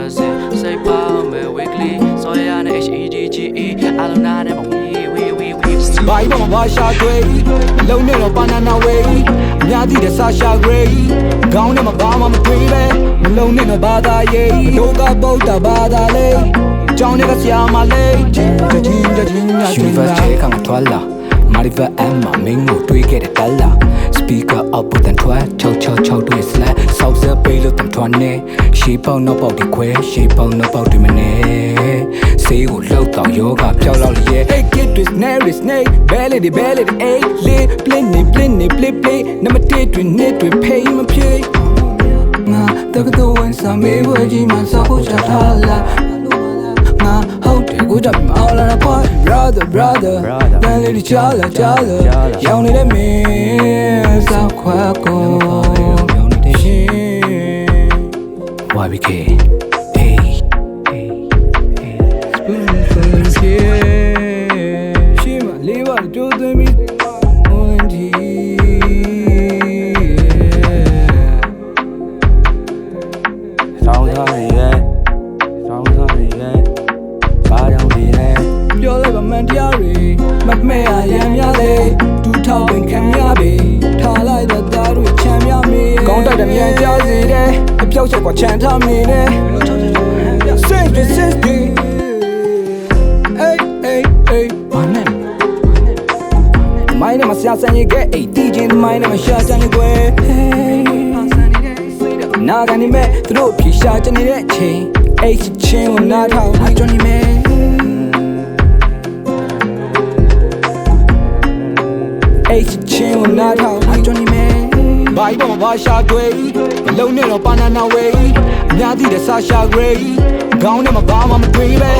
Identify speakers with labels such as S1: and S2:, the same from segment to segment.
S1: မယ်စင်စိတ်ပါမ
S2: ယ် weekly စောရရနဲ့ HEDGE အလုံးနာနဲ့မဝီဝီဝီဝီ
S1: ဘာဘာဘာရှာတွေ့လုံနေတော့ဘာနာနာဝေးအများကြီးတဲ့ဆာရှာ gray ခေါင်းနဲ့မဘာမှမတွေးပဲမလုံးနဲ့တော့ဘာသာရေးဒုက္ခပုတ်တာဘာသာလေးကြောင်းနဲ့ဆရာမလေးတချင်းတချင်းညာချင်း
S3: ပါချေခံထွက်လာ Mariva Emma မင်းကိုတွေးခဲ့တဲ့တလား speaker output and twat 666တွေ slash ဆောက်စပေးလို့တန်ထွန်းနေ ရှေးပေါက်နောက်ပေါက်တွေခွဲရှေးပေါက်နောက်ပေါက်တွေမနေဆေးကိုလှုပ်တော့ယောဂပျောက်လောက်လျက်
S1: Hey kid twist snare snake belly the belly the a lit blin ni blin ni blip blip နမတေးတွင်နှစ်တွင်ဖေးမဖြေငါတကတော့ဝန်စာမေးဝဲကြီးမှာစောက်ချထားလာငါဟုတ်တယ်ကိုကြောင့်မအောင်လာတော့ brother brother belly ချလာချလာရောင်းနေတဲ့မင်း က်ချက်ကချမ်းထားမိနေ Since the since the Hey hey hey
S3: ဘာနဲ့
S1: မိုင်းနဲ့မဆရာဆန်ရခဲ့အိတ်တီးချင်းမိုင်းနဲ့မရှာချင်ကွယ်နာကနေမဲ့သူတို့ဖြေရှာချင်နေတဲ့အချိန်အိတ်ချင်းကိုနားထောင်အကျွမ်းနေ ကြီးပေါ်မှာဘာရှာတွေအလုံးနဲ့တော့ banana way အများကြီးတဲ့စာရှာ gray ခေါင်းထဲမှာဘာမှမတွေးပဲ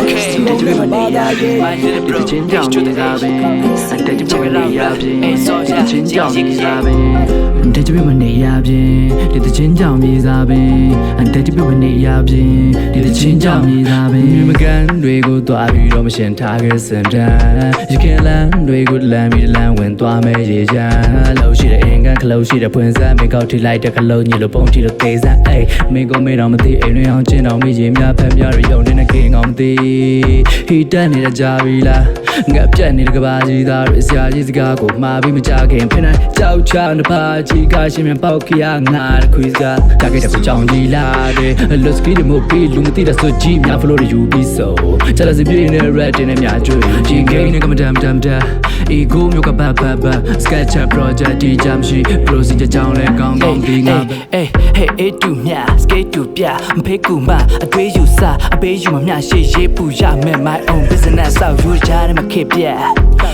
S1: လုံးနဲ့ဘာသာရေး
S4: ဒီတချင်းကြောင်နေစားပင်တက်ကြပြနေရပြင်ဒီတချင်းကြောင်နေစားပင်တက်ကြပြမနေရပြင်ဒီတချင်းကြောင်နေစားပင်တက်ကြပြမနေရပြင်ဒီတချင်းကြောင်နေစားပင်မကန်တွေကိုတွားပြီးတော့မရှင်ထားခဲ့စင်တန်ရခင်လမ်းတွေကိုလမ်းပြီးလမ်းဝင်သွားမယ်ရေချမ်းလှုပ်ရှိတဲ့အင်ကန် ခလုတ်ရှိတဲ့ဖွင့်စမ်းမင်းကောက်ထိလိုက်တဲ့ခလုတ်ညလို့ပုံချလို့သေးစမ်းအေးမင်းကိုမေးတော့မသိအိမ်တွင်အောင်ကျင်းတော်မိရေများဖက်များရယုံနေတဲ့ခင်အောင်မသိဟီတက်နေတဲ့ကြပြီလား ငါပြက်နေတဲ့ကဘာကြီးသားရဆရာကြီးစကားကိုမှာပြီးမကြခင်ဖိနေကြောက်ချနှစ်ပါးကြီးကရှင်မြန်ပေါက်ခရငါတခွေးစကားတာခဲ့တဲ့ကိုကြောင်ကြီးလာတယ်လွတ်စကီတွေမို့ပြီးလူမသိတဲ့ဆိုကြီးများ flow တွေယူပြီးဆိုချက်လက်စပြင်းနဲ့ red တင်နဲ့များကျွေးဂျင်ဂိမ်းနဲ့ကမဒမ်ဒမ်ဒမ် ego မျိုးကဘတ်ဘတ်ဘတ် sketch project ဒီကြမ်းရှိ procedure ကြောင်းလဲကောင်းကောင်းဒီငါ
S2: အေးဟေးအေးတူမြစကေးတူပြမဖေးကူမအတွေးယူစားအပေးယူမမျှရှေ့ရေးပူရမယ် my own business ဆောက်ယူကြတယ်မခေပြ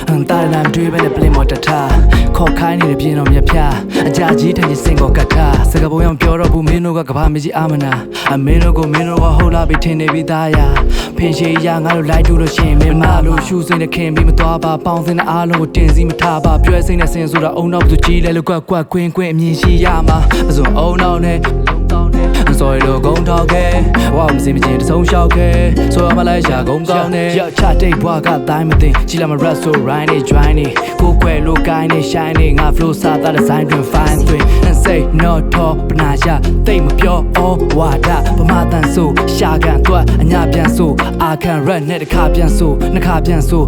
S2: အန်တာလန်တွေးပဲနဲ့ play မော်တထားခေါ်ခိုင်းနေတဲ့ပြင်းတော်မြဖြာအကြကြီးထိုင်စင်ကောကတ်ထားစကားပုံရောင်ပြောတော့ဘူးမင်းတို့ကကဘာမကြီးအာမနာအမင်းတို့ကိုမင်းတို့ကဟုတ်လာပြီးထင်နေပြီးသားရဖင်ရှိရငါတို့လိုက်တူလို့ရှင်မင်းမလို့ရှူစိမ့်နဲ့ခင်ပြီးမသွားပါပေါင်းစင်းတဲ့အားလုံးကိုတင်စီမထားပါပြောစိမ့်နဲ့စင်ဆိုတာအုံနောက်သူကြီးလဲလို့ကွက်ကွက်ကွင်းကွင်းအမြင်ရှိရမှာအစုံအုံနောက်နဲ့လုံးတောင်းနဲ့ဆိုရလို့ဂုံ ထောက်ခဲဝါမစင်မချင်းတဆုံးလျှောက်ခဲဆိုရမလိုက်ရှာဂုံကောင်းနဲ့ရောက်ချတိတ်ဘွားကတိုင်းမသိကြီးလာမ rap so right နေ join နေကိုကွယ်လို့ကိုင်းနေ shine နေငါ flow စားတဲ့ design တွင် fine တွင် and say no to ပနာရတိတ်မပြော all ဝါဒဗမာတန်ဆိုရှာကန်တွက်အညာပြန်ဆိုအာခံ rap နဲ့တစ်ခါပြန်ဆိုနှစ်ခါပြန်ဆို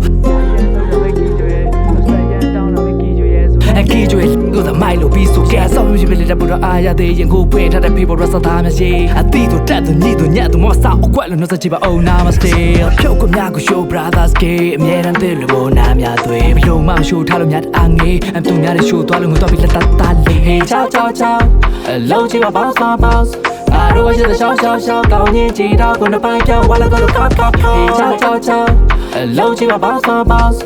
S2: အကီကျွေး ကိုသမိုက်လို့ပြီးဆိုကဲဆောက်ရွှေပြလက်တဲ့ဘူရအာရသေးရင်ကိုပွင့်ထားတဲ့ people ရစသားများရှိအတီတို့တက်သူညိတို့ညက်သူမောဆောက်အကွက်လို့နှစချပါအောင်နာမစတေဖြုတ်ကမြကို show brothers k အမြဲတမ်းတဲ့လူမို့နာများသွေးဘလို့မှမရှိုးထားလို့များအငေးအတူများတဲ့ show သွားလို့ငါတော့ပြီးလက်တသားလေး hey ciao ciao ciao အလုံးကြီးမှာ bounce bounce bounce အားလုံးရှိတဲ့ရှောင်းရှောင်းရှောင်းကောင်းရင်ကြည်တော့ကိုနှစ်ပိုင်းပြောင်းဝါလာကတော့ cut cut cut hey ciao ciao ciao အလုံးကြီးမှာ bounce bounce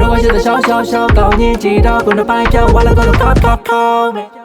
S2: bounce အားလုံးရှိတဲ့ရှောင်းရှောင်းရှောင်းကောင်းရင်ကြည်တော့ကိုနှစ်ပို